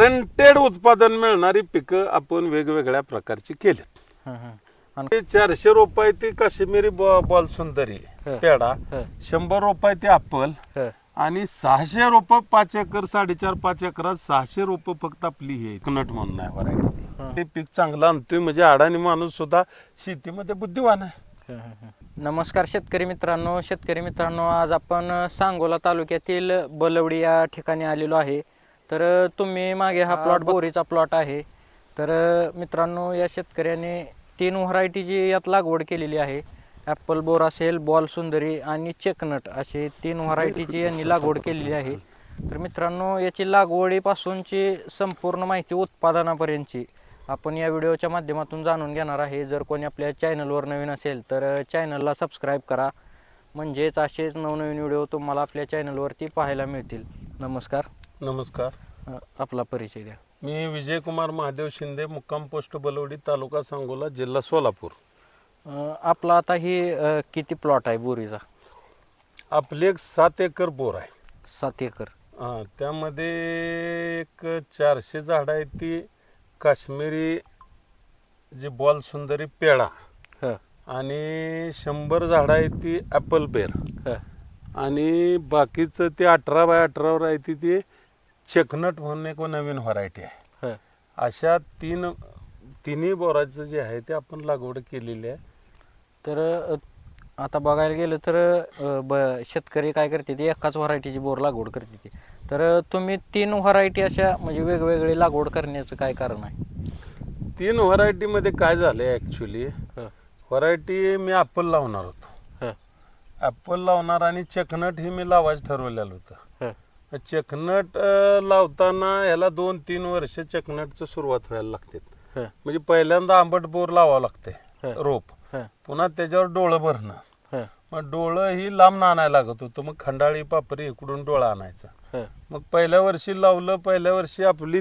Guaranteed उत्पादन मिळणारी पिकं आपण वेगवेगळ्या प्रकारची केलीत हं, हं. आणि ते चारशे रुपये ती काश्मीरी बॉ- बॉल सुंदरी हं. पेडा हं, शंभर रुपये ते हं. आणि सहाशे रुपये पाच एकर साडेचार पाच एकरात सहाशे रुपये फक्त आपली हे कनट म्हणून आहे हं. व्हरायटी ते पीक चांगलं आणतोय म्हणजे अडाणी माणूस सुद्धा शेतीमध्ये बुद्धिवान आहे. नमस्कार शेतकरी मित्रांनो शेतकरी मित्रांनो आज आपण सांगोला तालुक्यातील बलवडी या ठिकाणी आलेलो आहे तर तुम्ही मागे हा प्लॉट बोरीचा प्लॉट आहे. तर मित्रांनो या शेतकऱ्याने तीन व्हरायटीची यात लागवड केलेली आहे. ॲपल बोर असेल बॉल सुंदरी आणि चेकनट असे तीन व्हरायटीची यांनी लागवड केलेली आहे. तर मित्रांनो याची लागवडीपासूनची संपूर्ण माहिती उत्पादनापर्यंतची आपण या व्हिडिओच्या माध्यमातून जाणून घेणार आहे. जर कोणी आपल्या चॅनलवर नवीन असेल तर चॅनलला सबस्क्राईब करा. म्हणजेच असेच नवनवीन व्हिडिओ तुम्हाला आपल्या चॅनलवरती पाहायला मिळतील. नमस्कार. नमस्कार. अ, आपला परिचय द्या. मी विजयकुमार महादेव शिंदे मुक्काम पोस्ट बलवडी तालुका सांगोला जिल्हा सोलापूर. अ, आपला आता ही अ, किती प्लॉट आहे बोरीचा? आपले एक सात एकर बोर आहे. सात एकर. हा त्यामध्ये एक चारशे झाडं आहेत ती काश्मीरी जी बॉल सुंदरी ह. आणि शंभर झाडं आहेत ती ॲपल बेर ह. आणि बाकीचं ते अठरा बाय अठरावर आहे ती ती चेकनट म्हणून एक नवीन व्हरायटी आहे. ह. अशा तीन तिन्ही बोराचं जे आहे ते आपण लागवड केलेली आहे. तर आता बघायला गेलं तर ब शेतकरी काय करते ते एकाच व्हरायटीची बोर लागवड करते ते. तर तुम्ही तीन व्हरायटी अशा म्हणजे वेगवेगळी लागवड करण्याचं काय कारण आहे? तीन व्हरायटीमध्ये काय झालं आहे ॲक्च्युली ह. व्हरायटी मी ॲपल लावणार होतो. ह. ॲपल लावणार आणि चेकनट ही मी लावायचं ठरवलेलं होतं. चेकनट अं, लावताना ह्याला दोन तीन वर्ष चेकनटचं सुरुवात व्हायला लागते. ह. म्हणजे पहिल्यांदा आंबट बोर लावावं लागते ह. रोप. ह. पुन्हा त्याच्यावर डोळं भरणं. ह. मग डोळं ही लांब आणायला लागत होतं. मग खंडाळी पापरी इकडून डोळा आणायचा. ह. मग पहिल्या वर्षी लावलं पहिल्या वर्षी आपली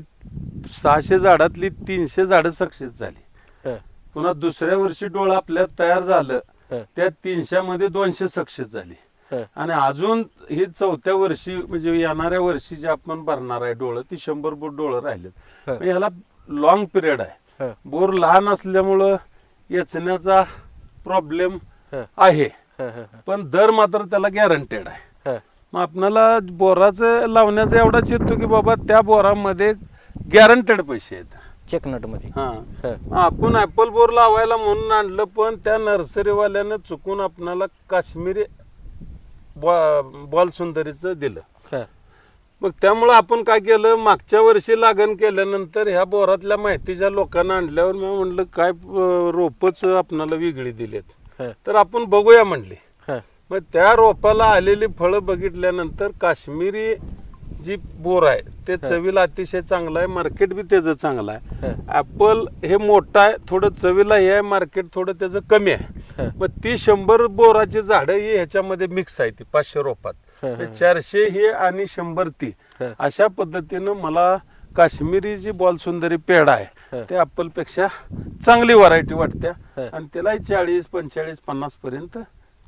सहाशे झाडातली तीनशे झाडं सक्सेस झाली. ह. पुन्हा दुसऱ्या वर्षी डोळं आपल्यात तयार झालं ह. त्या तीनशेमध्ये दोनशे सक्सेस झाली. आणि अजून ही चौथ्या वर्षी म्हणजे येणाऱ्या वर्षी जे आपण भरणार आहे डोळं ती शंभर फूट डोळं राहिलेत. ह्याला लॉंग पिरियड आहे. बोर लहान असल्यामुळं येचण्याचा प्रॉब्लेम आहे. पण दर मात्र त्याला गॅरंटेड आहे. मग आपणाला बोराचं लावण्याचा एवढाच येतो की बाबा त्या बोरामध्ये गॅरंटेड पैसे आहेत. चेकनटमध्ये. हा. ह. मग आपण ऍपल बोर लावायला म्हणून आणलं पण त्या नर्सरीवाल्यानं चुकून आपणाला काश्मीरी बॉ- बॉल सुंदरीचं दिलं. मग त्यामुळं आपण काय केलं? मागच्या वर्षी लागण केल्यानंतर ह्या बोरातल्या माहितीच्या लोकांना आणल्यावर मी म्हणलं काय रोपच आपणाला वेगळी दिलेत. तर आपण बघूया म्हणले. मग त्या रोपाला आलेली फळं बघितल्यानंतर काश्मीरी जी बोर आहे ते चवीला अतिशय चांगलं आहे मार्केट बी त्याचं चांगलं आहे ऍपल हे मोठं आहे थोडं चवीला हे आहे मार्केट थोडं त्याचं कमी आहे मग ती शंभर बोराची झाडं ही ह्याच्यामध्ये मिक्स आहे ती पाचशे रोपात. चारशे ही आणि शंभर ती. अशा पद्धतीनं मला काश्मीरी जी बॉल सुंदरी पेढा आहे. ते ऍपलपेक्षा चांगली व्हरायटी वाटत्या. आणि त्यालाही चाळीस पंचेचाळीस पन्नास पर्यंत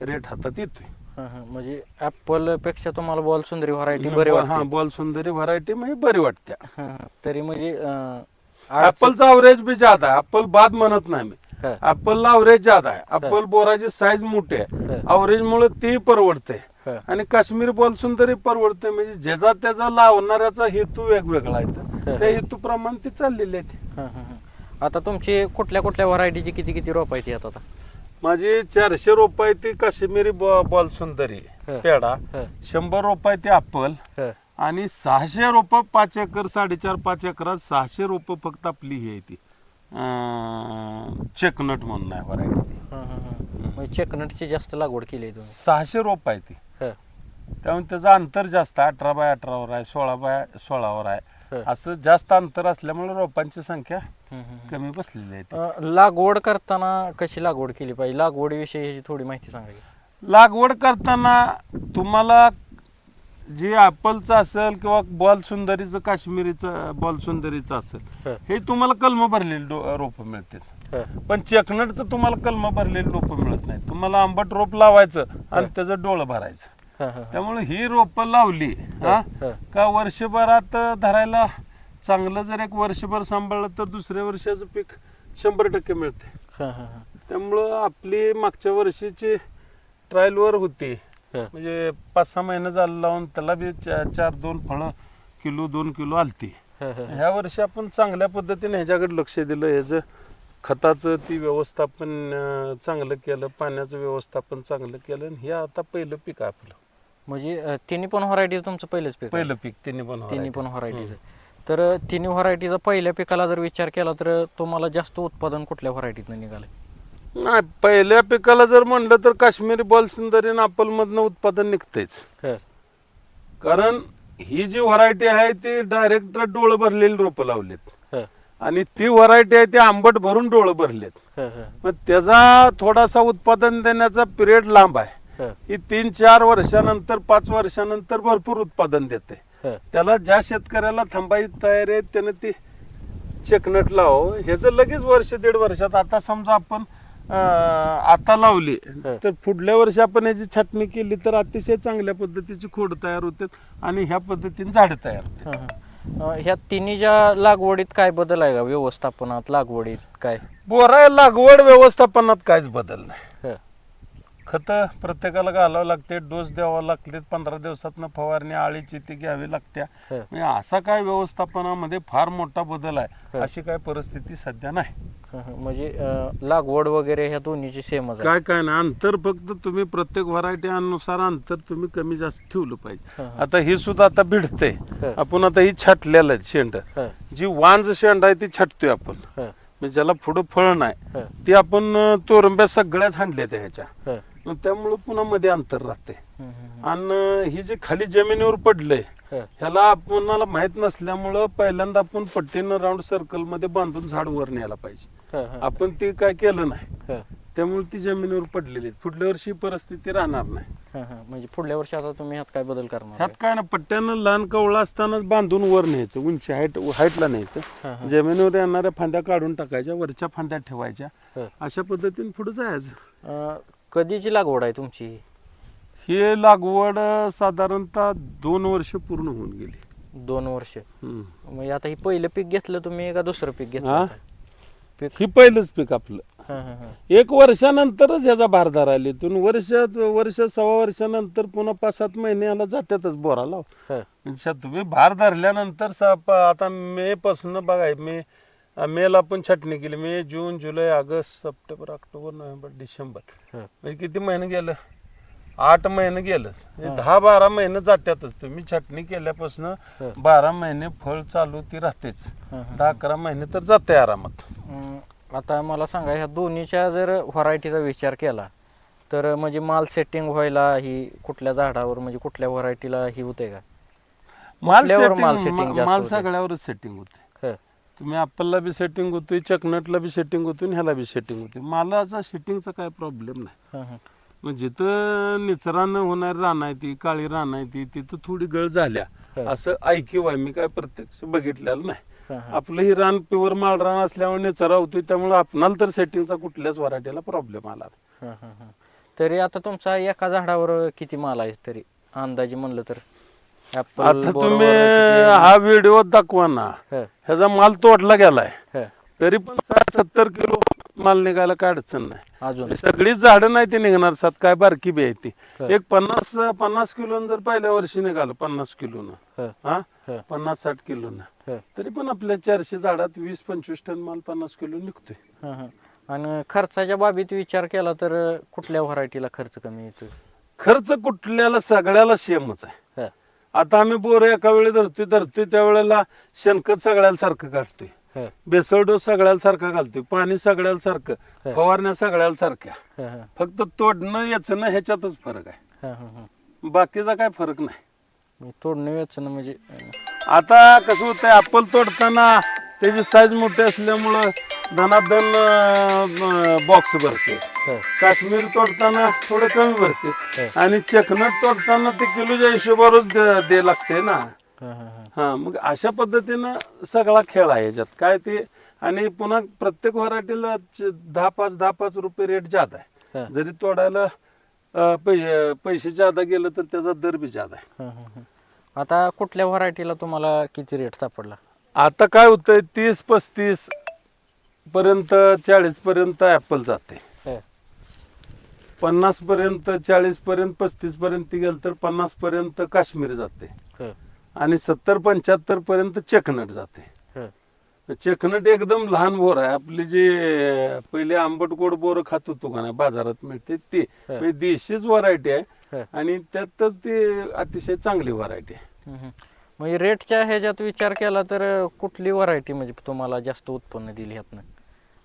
रेट हातात येतोय. म्हणजे ऍपलपेक्षा तुम्हाला बॉल सुंदरी व्हरायटी बरी हा वाटते. बॉल सुंदरी व्हरायटी म्हणजे बरी वाटत्या ह, ह. तरी म्हणजे अं, ऍपलचा अवरेज बी जादा आहे. ऍपल बाद म्हणत नाही मी. ह, ऍपलला अवरेज जादा आहे. ऍपल बोराची साईज मोठी आहे. ह, अवरेज मुळे ती परवडते. ह. आणि काश्मीर बॉल्सून तरी परवडते. म्हणजे ज्याचा त्याचा लावणाऱ्याचा हेतू वेगवेगळा आहे. त्या हेतूप्रमाणे ती चाललेली आहे. ती. ह, ह, ह. आता तुमची कुठल्या कुठल्या व्हरायटीची किती किती रोप आहेत यात आता? माझी चारशे रुपये ती काश्मीरी बॉल सुंदरी ह, शंभर रुपये ती ह, आणि सहाशे रुपये पाच एकर साडेचार पाच एकरात सहाशे रुपये फक्त आपली ही आहे ती. चेकनट म्हणून आहे व्हरायटी. म्हणजे चेकनटची जास्त लागवड केली आहे तुम्ही. सहाशे रुपये आहे ती. ह, त्यामुळे त्याचं अंतर जास्त अठरा बाय अठरावर आहे सोळा बाय सोळावर आहे. ह. असं जास्त अंतर असल्यामुळे रोपांची संख्या. कमी बसलेली आहे. अं, लागवड करताना कशी लागवड केली पाहिजे लागवडीविषयी ह्याची थोडी माहिती सांगा की. लागवड करताना तुम्हाला जे ॲपलचं असेल किंवा बॉल सुंदरीचं काश्मीरीचं बॉल सुंदरीचं असेल ह, हे तुम्हाला कलम भरलेली रोपं मिळतील ह, पण चेकनटचं तुम्हाला कलम भरलेली रोपं मिळत नाही तुम्हाला आंबट रोप लावायचं आणि. त्याचं डोळं भरायचं. त्यामुळे ही रोपं लावली हा का वर्षभरात धरायला चांगलं जर एक वर्षभर सांभाळलं तर दुसऱ्या वर्षाचं पीक शंभर टक्के मिळते. हा, हा, हा. त्यामुळं आपली मागच्या वर्षीची ट्रायलवर होती. हा. म्हणजे पाच सहा महिने झालं लावून त्याला बी चार दोन फळं किलो दोन किलो आलती. ह्या वर्षी आपण चांगल्या पद्धतीने ह्याच्याकडे लक्ष दिलं. ह्याचं खताचं ती व्यवस्थापन चांगलं केलं. पाण्याचं व्यवस्थापन चांगलं केलं. आणि हे आता पहिलं पीक आपलं. म्हणजे तिन्ही पण व्हरायटी तुमचं पहिलंच पीक? पहिलं पीक तिन्ही पण तिन्ही. पण व्हरायटीज तर तिन्ही व्हरायटीचा पहिल्या पिकाला जर विचार केला तर तुम्हाला जास्त उत्पादन कुठल्या व्हरायटीतनं निघालं? नाही पहिल्या पिकाला जर म्हणलं तर काश्मीरी बॉल सुंदरी आणि अप्पलमधनं उत्पादन निघतंच हा, कारण ही जी व्हरायटी आहे ती डायरेक्ट डोळं भरलेली रोपं लावलीत. हा, आणि ती व्हरायटी आहे ती आंबट भरून डोळं भरलेत. मग त्याचा थोडासा उत्पादन देण्याचा पिरियड लांब आहे. हा, तीन चार वर्षानंतर पाच वर्षानंतर भरपूर उत्पादन देते. हा. त्याला ज्या शेतकऱ्याला थांबायची तयारी आहे त्याने ती चेकनट लाव ह्याचं लगेच वर्ष दीड वर्षात आता समजा आपण आता लावली. तर पुढल्या वर्षी आपण याची छाटणी केली तर अतिशय चांगल्या पद्धतीची खोड तयार होते आणि ह्या पद्धतीने झाड तयार होते ह्या तिन्हीच्या लागवडीत काय बदल आहे का? व्यवस्थापनात लागवडीत काय? बोरा लागवड व्यवस्थापनात काहीच बदल नाही. खत प्रत्येकाला घालावं लागते डोस द्यावा लागते पंधरा दिवसातनं फवारणी आळीची ती घ्यावी लागत्या. म्हणजे असा काय व्यवस्थापनामध्ये फार मोठा बदल आहे. अशी काय परिस्थिती सध्या नाही. म्हणजे लागवड वगैरे ह्या दोन्हीची सेमच आहे. काय काय ना अंतर फक्त तुम्ही प्रत्येक व्हरायटी अनुसार अंतर तुम्ही कमी जास्त ठेवलं पाहिजे. आता ही सुद्धा आता भिडते. आपण आता ही छाटलेलं आहे शेंड. जी वांज शेंड आहे ती छाटतोय आपण. म्हणजे ज्याला पुढं फळ नाही ती आपण तोरंब्या सगळ्याच हाणल्या त्या ह्याच्या. त्यामुळं पुन्हा मध्ये अंतर राहते आणि ही जी खाली जमिनीवर पडलंय. ह्याला आपणाला माहीत नसल्यामुळं पहिल्यांदा आपण पट्टीनं राऊंड सर्कलमध्ये बांधून झाड वर न्यायला पाहिजे आपण ते काय केलं नाही हा, त्यामुळे ती जमिनीवर पडलेली. पुढल्या वर्षी परिस्थिती राहणार नाही. म्हणजे पुढल्या वर्षी आता तुम्ही ह्यात काय बदल करणार ह्यात? काय ना पट्ट्यानं लहान कवळा असतानाच बांधून वर न्यायचं उंची हाईट हाईटला न्यायचं. जमिनीवर येणाऱ्या फांद्या काढून टाकायच्या वरच्या फांद्या ठेवायच्या. अशा पद्धतीने पुढे जायचं कधीची लागवड आहे तुमची? ही लागवड साधारणतः दोन वर्ष पूर्ण होऊन गेली. दोन वर्ष. हम्म. म्हणजे आता ही पहिलं पीक घेतलं तुम्ही का दुसरं पीक घेतलं हा? पीक ही पहिलंच पीक आपलं. हा, हा, हा. एक वर्षानंतरच याचा भारदार आली. तिथून वर्ष वर्ष सव्वा वर्षानंतर पुन्हा पाच सात महिने याला जातातच बोराला. हा, तुम्ही भार धरल्यानंतर स- प- आता मे पासून बघाय मे मेला आपण छाटणी केली. May June July August September October November December. हा. म्हणजे किती महिने गेलं? आठ महिने गेलंच. म्हणजे दहा बारा महिने जात्यातच. तुम्ही छाटणी केल्यापासून. बारा महिने फळ चालू ती राहतेच. हा, हा. दहा अकरा महिने तर जाते आरामात. अं, आता मला सांगा ह्या दोन्हीच्या जर व्हरायटीचा विचार केला तर म्हणजे माल सेटिंग व्हायला ही कुठल्या झाडावर म्हणजे कुठल्या व्हरायटीला ही होते का? माल कुठल्यावर माल setting- setting मा- जास्त माल होते? सगळ्यावरच सेटिंग होते. तुम्ही ॲपलला बी सेटिंग होतोय चकनटला बी सेटिंग होतोय आणि ह्याला बी सेटिंग होते मालाचा सेटिंगचा काय प्रॉब्लेम नाही. मग जिथं निचरानं होणारी रान आहे ती काळी रान आहे ती तिथं थोडी गळ झाल्या. असं ऐकीव आहे मी काय प्रत्यक्ष बघितलेलं नाही. आपलं ही रान प्युअर माळ रान असल्यामुळे निचरा होतोय त्यामुळे आपणाला तर सेटिंगचा कुठल्याच व्हरायटीला प्रॉब्लेम आला नाही. तरी आता तुमचा एका झाडावर किती माल आहे तरी अंदाजे म्हणलं तर Apple आता बरोबर तुम्ही किती- हा व्हिडिओ दाखवा ना. हा, ह्याचा माल तोडला गेलाय. हा. तरी पण साठ सत्तर किलो माल निघायला काय अडचण नाही. अजून. सगळीच झाडं नाही ती निघणार सात काय बारकी बी आहे ती. हा. एक पन्नास पन्नास किलो जर पहिल्या वर्षी निघालं पन्नास किलोनं. हा, हा? हा, पन्नास साठ किलोनं. हा, तरी पण आपल्या चारशे झाडात वीस पंचवीस टन माल पन्नास किलो निघतोय. हा, हा. आणि खर्चाच्या बाबीत विचार केला तर कुठल्या व्हरायटीला खर्च कमी येतो खर्च कुठल्याला सगळ्याला सेमच आहे. हा, आता आम्ही बोर एका वेळी धरतोय धरतोय त्यावेळेला शेणखत सगळ्याला सारखं काढतोय. हा, बेसळ डोस सगळ्याला सारखा घालतोय पाणी सगळ्याला सारखं. फवारण्या सगळ्याला सारख्या हा, हा, फक्त तोडणं याचं ना ह्याच्यातच फरक आहे. हा, हा, हा. बाकीचा काय फरक नाही. म्हणजे तोडणं वेचणं म्हणजे अं, आता कसं होतंय ऍपल तोडताना त्याची साईज मोठी असल्यामुळं धनाधन बॉक्स भरते. काश्मीर तोडताना थोडं कमी भरते. आणि चकनट तोडताना ते किलोच्या हिशोबावरच दे- लागते ना. हा, मग अशा पद्धतीनं सगळा खेळ आहे याच्यात. काय ते आणि पुन्हा प्रत्येक व्हरायटीला दहा पाच दहा पाच रुपये रेट जादा हा. आहे जरी तोडायला पैसे जादा गेलं तर त्याचा दर बी जादा आहे. आता कुठल्या व्हरायटीला तुम्हाला किती रेट सापडला? आता काय होतंय तीस पस्तीस पर्यंत चाळीस पर्यंत ऍपल जाते. हं, पन्नास पर्यंत चाळीस पर्यंत पस्तीस पर्यंत गेलं तर पन्नास पर्यंत काश्मीर जाते. हं, आणि सत्तर पंच्याहत्तर पर्यंत चेकनट जाते. हं. चेकनट एकदम लहान बोर आहे. आपली जे पहिले आंबट गोड बोर खात होतो का नाही बाजारात मिळते ते. हं. म्हणजे देशीच व्हरायटी आहे. हं. आणि त्यातच ती अतिशय चांगली व्हरायटी आहे. म्हणजे रेटच्या ह्याच्यात विचार केला तर कुठली व्हरायटी म्हणजे तुम्हाला जास्त उत्पन्न दिली ह्यातनं?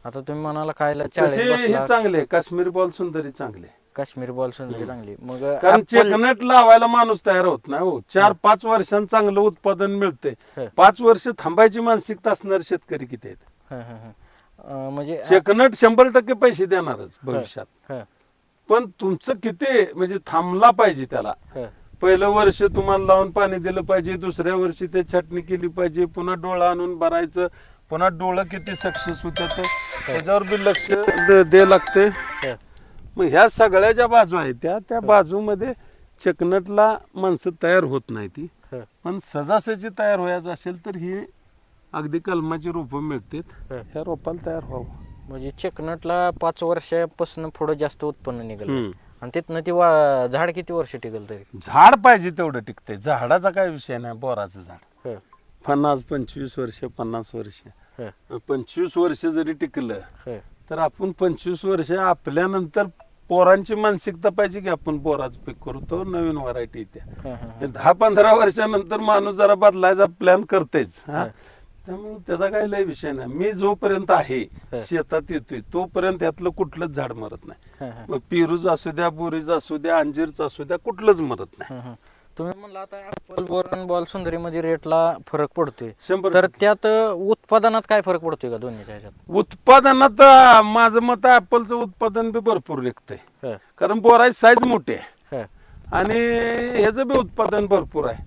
आता तुम्ही म्हणाला खायला तसे चाळीस हे बसला. चांगले काश्मीरी बॉल सुंदरी चांगले काश्मीरी बॉल सुंदरी चांगली मग कारण apple- चेकनट लावायला माणूस तयार होत नाही हो. चार पाच वर्षांत चांगलं उत्पादन मिळते हं. पाच वर्ष थांबायची मानसिकता असणारे शेतकरी किती आहेत? हं, हं, हं. अं, म्हणजे चेकनट शंभर टक्के पैसे देणारच भविष्यात. हं, पण तुमचं किती म्हणजे थांबला पाहिजे त्याला. हं, पहिलं वर्ष तुम्हाला लावून पाणी दिलं पाहिजे दुसऱ्या वर्षी ते छाटणी केली पाहिजे पुन्हा डोळा आणून भरायचं पुन्हा डोळं किती सक्सेस होत्यात त्याच्यावर बी लक्ष द- द्यायला लागते. मग ह्या सगळ्या ज्या बाजू आहेत त्या त्या बाजूमध्ये चेकनटला माणसं तयार होत नाही ती पण सजासजी तयार व्हायचं असेल तर ही अगदी कलमाची रोपं मिळतात. ह्या रोपाला तयार व्हावं म्हणजे चेकनटला पाच वर्षापासून पुढे जास्त उत्पन्न निघाल. आणि तिथनं ती वा- झाड किती वर्ष टिकल तरी? झाड पाहिजे तेवढं टिकते झाडाचा काय विषय नाही बोराचं झाड. हं, पन्नास पंचवीस वर्ष पन्नास वर्ष. हं, पंचवीस वर्ष जरी टिकलं हं, तर आपण पंचवीस वर्ष आपल्यानंतर पोरांची मानसिकता पाहिजे की आपण पोराचं पीक करू. तो नवीन व्हरायटी हं, हं, हे. दहा पंधरा वर्षानंतर माणूस जरा बदलायचा प्लॅन करतेच हं. त्यामुळे त्याचा काही लय विषय नाही. मी जोपर्यंत आहे हं. शेतात येतोय तोपर्यंत यातलं कुठलंच झाड मरत नाही. हं, हं, मग पेरूच असू द्या बोरीच असू द्या अंजीरच असू द्या कुठलंच मरत नाही. हं, हं. तुम्ही म्हणला आता ऍपल बोरन बॉल सुंदरी मध्ये रेटला फरक पडतोय. शंभर तर. त्यात अं, उत्पादनात काय फरक पडतोय का दोन्हीच्या ह्याच्यात उत्पादनात अं, माझं मत ऍपलचं उत्पादन बी भरपूर निघतंय. हं, कारण बोराची साईज मोठी आहे. हं, आणि ह्याचं बी उत्पादन भरपूर आहे.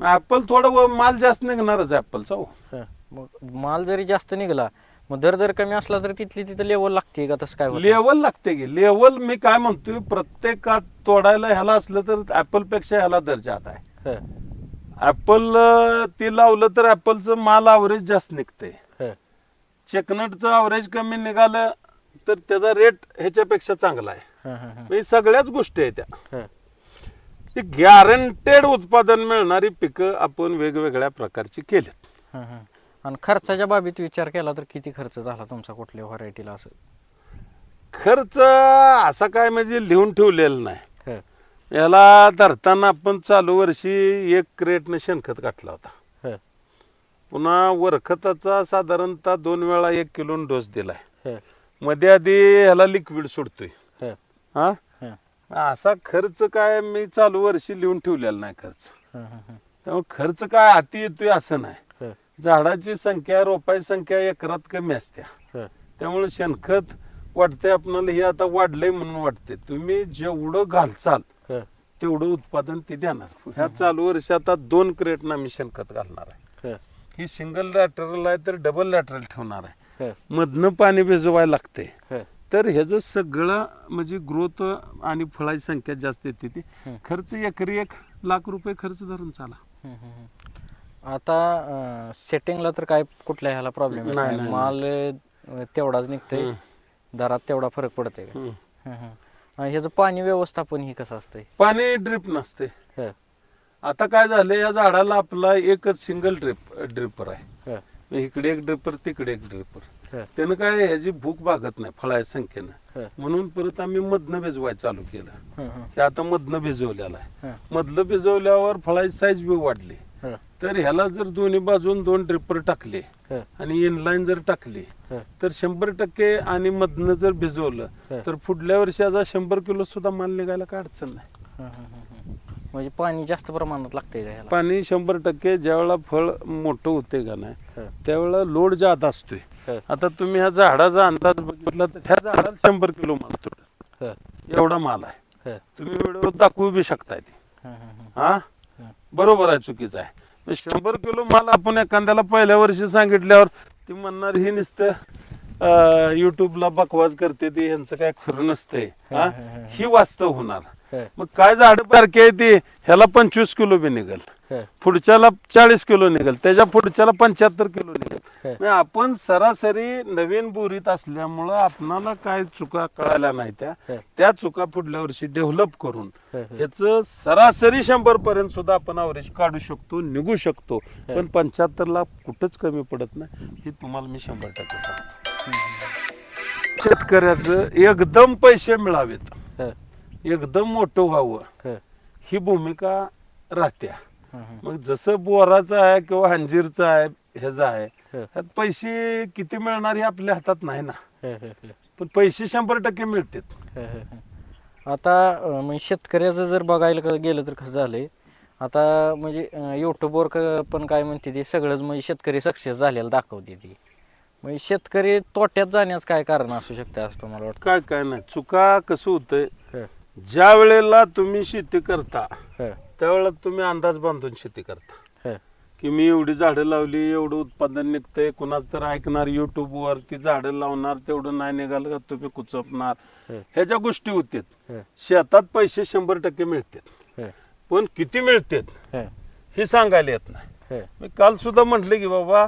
ऍपल थोडं व- माल जास्त निघणारच ऍपलचा हो. हं. मग माल जरी जास्त निघाला मग दर जर कमी असला तर तिथली तिथं लेवल लागते का? तसं काय होतं? लेवल लागते की. लेवल मी काय म्हणतोय प्रत्येकात तोडायला ह्याला असलं तर ऍपलपेक्षा ह्याला दर्जा आता आहे. हं, ऍपल ती लावलं तर ऍपलचं माल अवरेज जास्त निघते हं, चेकनटचं अवरेज कमी निघालं तर त्याचा रेट ह्याच्यापेक्षा चांगला आहे. हं, हं, हं, म्हणजे सगळ्याच गोष्टी आहेत त्या. हं. ती गॅरंटेड उत्पादन मिळणारी पिकं आपण वेगवेगळ्या प्रकारची केलीत. हं, हं. आणि खर्चाच्या बाबीत विचार केला तर किती खर्च झाला तुमचा कुठल्या व्हरायटीला असं? खर्च असा काय म्हणजे लिहून ठेवलेला नाही. हं, याला धरताना आपण चालू वर्षी एक क्रेटनं शेणखत काढला होता. हं, पुन्हा वरखताचा साधारणतः दोन वेळा एक किलो डोस दिलाय. हं, मध्ये आधी ह्याला लिक्विड सोडतोय. हं, असा खर्च काय मी चालू वर्षी लिहून ठेवलेला नाही खर्च. हं, हं, हं, त्यामुळे खर्च काय हाती येतोय असं नाही. हं, झाडाची संख्या रोपाची संख्या एकरात कमी असते हं, त्यामुळे शेणखत वाटतंय आपणाला हे आता वाढलंय म्हणून वाटते तुम्ही जेवढं घालचाल हं, तेवढं उत्पादन ते देणार. ह्या चालू वर्षी आता दोन क्रेटनं आम्ही शेणखत घालणार आहे. हं, ही सिंगल लॅटरल आहे तर डबल लॅटरल ठेवणार आहे. हं, मधनं पाणी भिजवायला लागते हं, तर ह्याचं सगळं म्हणजे ग्रोथ आणि फळाची संख्या जास्त येते ती. खर्च एकरी एक लाख रुपये खर्च धरून चाला. आता सेटिंगला तर काय कुठल्या ह्याला प्रॉब्लेम नाही, माल तेवढाच निघतंय. दरात तेवढा फरक पडतोय का हं. हं, हं. ह्याचं पाणी व्यवस्थापन ही कसं असतंय पाणी ड्रिप नसते हं, आता काय झालं या झाडाला आपला एकच सिंगल ड्रिप ड्रिपर आहे इकडे एक ड्रिपर तिकडे एक ड्रिपर त्यानं काय ह्याची भूक भागत नाही फळाच्या संख्येनं. म्हणून परत आम्ही मधनं भिजवायला चालू केलं. हं, आता मधनं भिजवलेलं आहे. मधलं भिजवल्यावर फळाची साईज बी वाढली. तर ह्याला जर दोन्ही बाजून दोन ड्रिपर टाकले आणि इनलाईन जर टाकली तर शंभर टक्के आणि मधनं जर भिजवलं. तर पुढल्या वर्षी आता शंभर किलो सुद्धा माल निघायला काय अडचण नाही. म्हणजे पाणी जास्त प्रमाणात लागतंय का ह्याला? पाणी शंभर टक्के ज्यावेळेला फळ मोठं होते का नाही हं, त्यावेळेला लोड जात असतोय. आता तुम्ही ह्या झाडाचा अंदाज बघितला तर ह्या झाडाला शंभर किलो माल तुटत हं, एवढा माल आहे. हं, तुम्ही व्हिडिओ दाखवू बी शकताय ते. हं, हं, हं. हा? हं. बरोबर आहे चुकीचं आहे. मग शंभर किलो माल आपण एखाद्याला पहिल्या वर्षी सांगितल्यावर ती म्हणणार ही नुसतं युट्यूबला बकवास करते ती ह्यांचं काय खरं नसतंय. हा? हं, वास्तव होणार. मग काय झाड बारकी आहे ती ह्याला पंचवीस किलो बी निघेल. पुढच्याला चाळीस किलो निघेल त्याच्या पुढच्याला पंच्याहत्तर किलो निघेल. म्हणजे आपण सरासरी नवीन बोरीत असल्यामुळं आपणाला काय चुका कळाल्या नाही त्या. त्या चुका पुढल्या वर्षी डेव्हलप करून. ह्याच सरासरी शंभर पर्यंत सुद्धा आपण अवरेज काढू शकतो निघू शकतो. पण पंच्याहत्तर ला कुठंच कमी पडत नाही हे तुम्हाला मी शंभर टक्के सांगतो. शेतकऱ्याचं एकदम पैसे मिळावेत. एकदम मोठं व्हावं. हं, भूमिका राहत्या. मग जसं बोराचं आहे किंवा अंजीरचं आहे ह्याचं आहे. ह्यात पैसे किती मिळणार हे आपल्या हातात नाही ना. पण पैसे शंभर टक्के मिळतात. आता म्हणजे शेतकऱ्याचं जर बघायला गेलं तर कसं झालंय आता म्हणजे युट्यूबवर क- पण काय म्हणते ते सगळंच म्हणजे शेतकरी सक्सेस झालेलं दाखवते ती. म्हणजे शेतकरी तोट्यात जाण्याचं काय कारण असू शकतं असं तुम्हाला वाटतं? काय काय नाही. चुका कसं होतंय ज्या वेळेला तुम्ही शेती करता हं, त्यावेळेला तुम्ही अंदाज बांधून शेती करता. हं, की मी एवढी झाडं लावली एवढं उत्पादन निघतंय कुणाच तर ऐकणार युट्यूबवर ती झाडं लावणार तेवढं नाही निघालं का तुम्ही कुचपणार. हं, ह्याच्या गोष्टी होतात हं, शेतात पैसे शंभर टक्के मिळतात. हं, पण किती मिळतात हं, हे सांगायला येत नाही. हं, मी काल सुद्धा म्हटलं की बाबा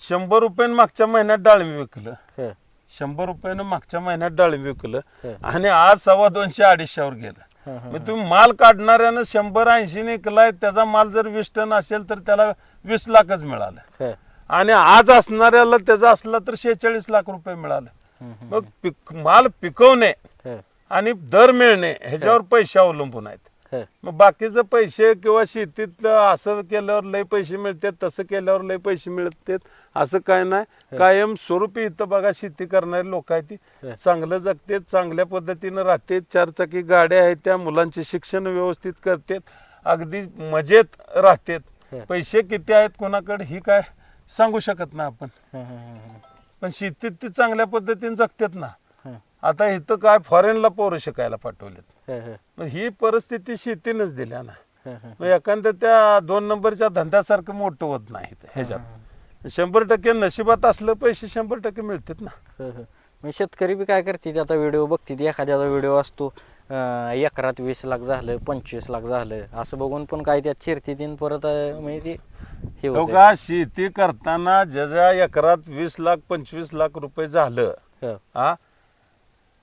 शंभर रुपयानं मागच्या महिन्यात डाळिंब विकलं. हं, शंभर रुपयानं मागच्या महिन्यात डाळिंब विकलं. आणि आज सव्वा दोनशे अडीचशेवर गेलं. मग तुम्ही माल काढणाऱ्यानं शंभर ऐंशी विकलाय त्याचा माल जर वीस टन असेल तर त्याला वीस लाखच मिळालं. आणि आज असणाऱ्याला त्याचा असला तर शेहेचाळीस लाख रुपये मिळाले. मग पिक माल पिकवणे आणि दर मिळणे ह्याच्यावर पैसे अवलंबून आहेत. मग बाकीचं पैसे किंवा शेतीत असं केल्यावर लय पैसे मिळतात तसं केल्यावर लय पैसे मिळतात. असं काय नाही. कायम स्वरूपी इथं बघा शेती करणारी लोक आहेत ती. चांगलं जगतात चांगल्या पद्धतीनं राहतात चारचाकी गाड्या आहेत त्या मुलांचे शिक्षण व्यवस्थित करतात अगदी मजेत राहतात. पैसे किती आहेत कोणाकडे ही काय सांगू शकत नाही आपण. पण शेतीत ती चांगल्या पद्धतीने जगतात ना. आता इथं काय फॉरेनला पोरं शिकायला पाठवलेत. हं, परिस्थिती शेतीनंच दिल्या ना. एखाद्या त्या दोन नंबरच्या धंद्यासारखं मोठं होत नाही ह्याच्यात. शंभर टक्के नशिबात असलं पैसे शंभर टक्के मिळतात ना. हं, हं. मग शेतकरी बी काय करते? आता व्हिडिओ बघते ती. एखाद्याचा व्हिडिओ असतो अं, एकरात वीस लाख झालं पंचवीस लाख झालं असं बघून पण काय त्यात चिरती तीन परत अं, म्हणजे ते हे होतं. बघा शेती करताना ज्याच्या एकरात वीस लाख पंचवीस लाख रुपये झालं हं, हा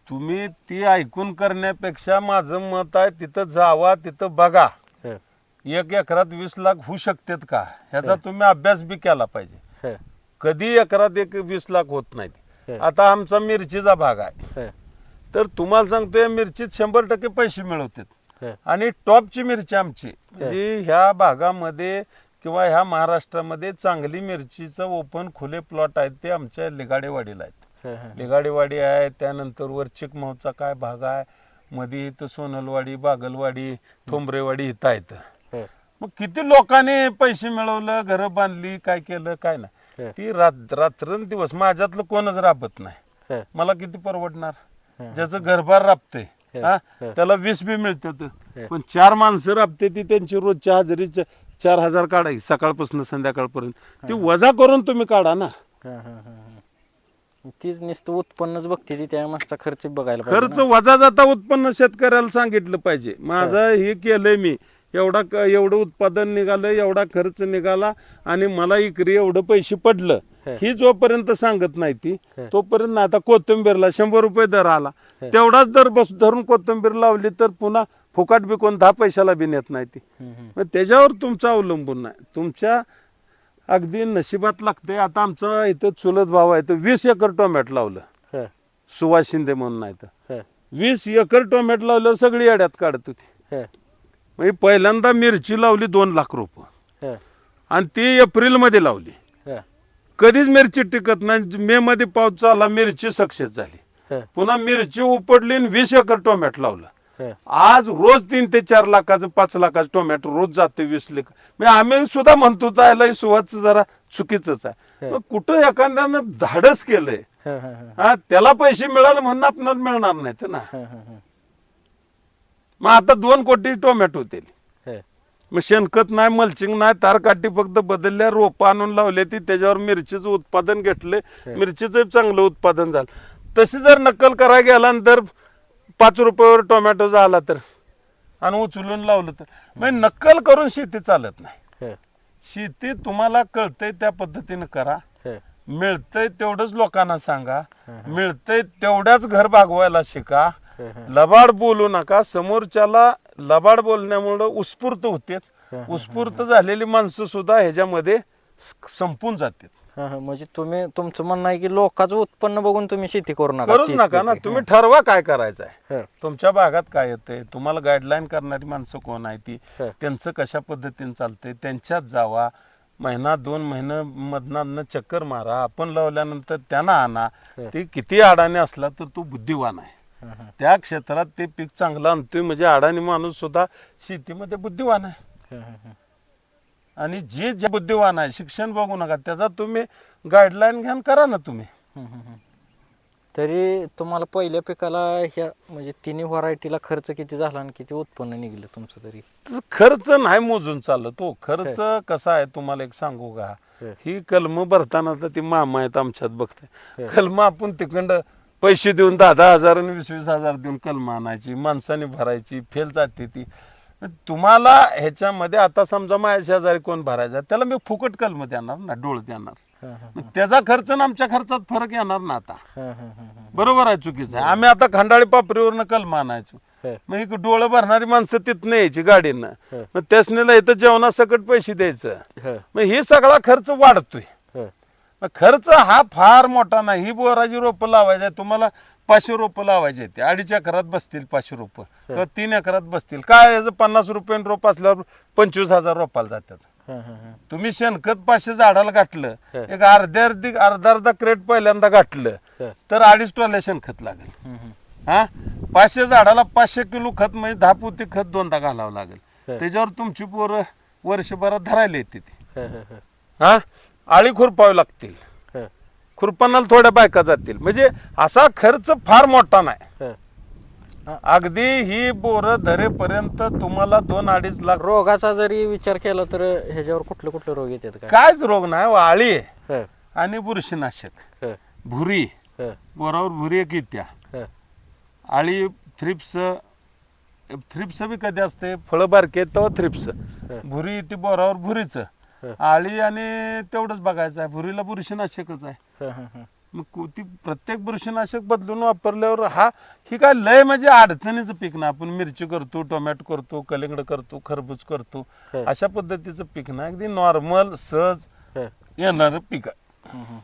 तुम्ही ती ऐकून करण्यापेक्षा माझं मत आहे तिथं जावा तिथं बघा. हं, एक एकरात वीस लाख होऊ शकतात का? ह्याचा तुम्ही अभ्यास बी केला पाहिजे. हं, कधी एकरात एक वीस लाख होत नाहीत. हं, आता आमचा मिरचीचा भाग आहे. हं, तर तुम्हाला सांगतोय मिरचीत शंभर टक्के पैसे मिळवतात. हं, आणि टॉपची मिरची आमची म्हणजे ह्या भागामध्ये किंवा ह्या महाराष्ट्रामध्ये चांगली मिरचीचं ओपन खुले प्लॉट आहेत ते आमच्या लिगाडेवाडीला आहेत. हं, हं, लिगाडेवाडी आहे त्यानंतर वर चिकमऊचा काय भाग आहे मध्ये इथं सोनलवाडी बागलवाडी ठोंबरेवाडी इथं आहेत. मग किती लोकांनी पैसे मिळवलं घरं बांधली काय केलं काय नाही? ती रात रात्रंदिवस माझ्यातलं कोणच राबत नाही. मला किती परवडणार. ज्याचं घरभार राबते हं. त्याला वीस बी मिळतात. पण चार माणसं राबते ती त्यांची रोजच्या हजेरी चार हजार काढायची सकाळपासून संध्याकाळपर्यंत. ती वजा करून तुम्ही काढा ना. तीच नुसतं उत्पन्नच बघते ती त्या मागचा खर्च बघायला खर्च. वजा जाता उत्पन्न शेतकऱ्याला सांगितलं पाहिजे. माझं हे केलंय मी एवढा क- एवढं उत्पादन निघालं एवढा खर्च निघाला आणि मला इकरी एवढं पैसे पडलं. हं. जोपर्यंत सांगत नाही ती. तोपर्यंत. आता कोथिंबीरला शंभर रुपये दर आला. तेवढाच दर बस धरून कोथिंबीर लावली तर पुन्हा फुकाट कोण दहा पैशाला बी नेत नाही ती. मग त्याच्यावर तुमचं अवलंबून नाही. तुमच्या अगदी नशिबात लागते आता आमचं इथं चुलत भाव आहे तर वीस एकर टोमॅटो लावलं. सुभाष शिंदे म्हणून नाही तर. वीस एकर टोमॅटो लावल्यावर सगळी अड्यात काढत होती. म्हणजे पहिल्यांदा मिरची लावली दोन लाख रुपये. हं, आणि ती एप्रिलमध्ये लावली. हं, कधीच मिरची टिकत नाही. मे मध्ये पाऊस चालला मिरची सक्सेस झाली. पुन्हा मिरची उपडली आणि वीस एकर टोमॅटो लावलं. आज रोज तीन ते चार लाखाचं पाच लाखाचं टोमॅटो रोज जाते वीस लेख म्हणजे आम्ही सुद्धा म्हणतो जायला सुवाच जरा चुकीचंच आहे. कुठं एखाद्यानं धाडस केलंय? त्याला पैसे मिळाले म्हणून आपल्याला मिळणार नाहीत ना. मग आता दोन कोटी टोमॅटो होतील. मग शेणखत नाही मल्चिंग नाही तारकाठी फक्त बदलल्या रोपं आणून लावले ती त्याच्यावर मिरचीचं उत्पादन घेतले. मिरचीचं चांगलं उत्पादन झालं. तशी जर नक्कल करायला गेला न तर पाच रुपयावर टोमॅटो झाला तर आणि उचलून लावलं तर. म्हणजे नक्कल करून शेती चालत नाही. शेती तुम्हाला कळतंय त्या पद्धतीनं करा. मिळतंय तेवढंच लोकांना सांगा. मिळतंय तेवढ्याच घर भागवायला शिका. लबाड बोलू नका. समोरच्याला लबाड बोलण्यामुळं उत्स्फूर्त होते उत्स्फूर्त झालेली माणसं सुद्धा ह्याच्यामध्ये संपून हं. म्हणजे तुम्ही तुमचं म्हणणं आहे की लोकांचं उत्पन्न बघून तुम्ही शेती करू नका. करूच नका ना. तुम्ही ठरवा काय करायचं आहे तुमच्या भागात काय येतंय? तुम्हाला गाईडलाईन करणारी माणसं कोण आहे ती. त्यांचं कशा पद्धतीने चालतंय? त्यांच्यात जावा. महिना दोन महिने मधनानं चक्कर मारा. आपण लावल्यानंतर त्यांना आणा. ते किती अडाणी असला तर तो बुद्धिवान आहे. त्या क्षेत्रात ते पीक चांगलं आणतोय म्हणजे अडाणी माणूस सुद्धा शेतीमध्ये बुद्धिवान आहे. आणि जे जे बुद्धिवान आहे शिक्षण बघू नका त्याचा तुम्ही गाईडलाईन घ्या आणि करा ना तुम्ही. तरी तुम्हाला पहिल्या पिकाला ह्या म्हणजे तिन्ही व्हरायटीला खर्च किती झाला आणि किती उत्पन्न निघलं तुमचं तरी तर खर्च नाही मोजून चालत हो खर्च कसा आहे तुम्हाला एक सांगू का हं. कलम भरताना तर ती मामा आहेत आमच्यात बघते. कलम आपण तिकडं पैसे देऊन दहा दहा हजार आणि वीस वीस हजार देऊन कलम आणायची माणसाने भरायची फेल जाते ती. तुम्हाला ह्याच्यामध्ये आता समजा माझ्या शेजारी कोण भरायचा त्याला मी फुकट कलम देणार ना डोळ देणार. त्याचा खर्च आणि आमच्या खर्चात फरक येणार ना आता. बरोबर आहे चुकीचं आहे. आम्ही आता खंडाळी पापरीवरनं कलम आणायचो. मग ही डोळं भरणारी माणसं तिथनं यायची गाडीनं. मग त्यासनीला इथं जेवणासकट पैसे द्यायचं. मग हे सगळा खर्च वाढतोय. मग खर्च हा फार मोठा नाही. ही बोराची रोपं लावायची. तुम्हाला पाचशे रोपं लावायची आहेत. अडीच एकरात बसतील पाचशे रोपं. किंवा तीन एकरात बसतील. काय याचं पन्नास रुपये रोप असल्यावर पंचवीस हजार रोपाला जातात. तुम्ही शेणखत पाचशे झाडाला गाठलं. एक अर्ध्या अर्धी अर्धा अर्धा क्रेट पहिल्यांदा गाठलं तर अडीच टोल्या शेणखत लागेल. हं, पाचशे झाडाला पाचशे किलो खत म्हणजे दहा पोती खत दोनदा घालावं लागेल. त्याच्यावर तुमची पोरं वर्षभरात धरायला येते ती. हा? आळी खुरपावी लागतील. खुरपणाला थोड्या बायका जातील. म्हणजे असा खर्च फार मोठा नाही. हं. अगदी ही बोरं धरेपर्यंत तुम्हाला दोन अडीच लाख रोगाचा जरी विचार केला तर ह्याच्यावर कुठले कुठले रोग येतात काय? कायच रोग नाही हो, आळी आणि बुरशीनाशक. भुरी. बोरावर भुरी एक येत्या. हं. आळी थ्रिप्स थ्रिप्स बी कधी असते? फळं बारके तेव्हा थ्रिप्स. भुरी येते बोरावर भुरीचं. आळी आणि तेवढंच बघायचं आहे. भुरीला बुरशीनाशकच आहे. मग कु- ती प्रत्येक बुरशीनाशक बदलून वापरल्यावर हा ही काय लय म्हणजे अडचणीचं पीक ना आपण मिरची करतो टोमॅटो करतो कलिंगड करतो खरबूज करतो. अशा पद्धतीचं पीक ना अगदी नॉर्मल सहज येणारं पीक आहे.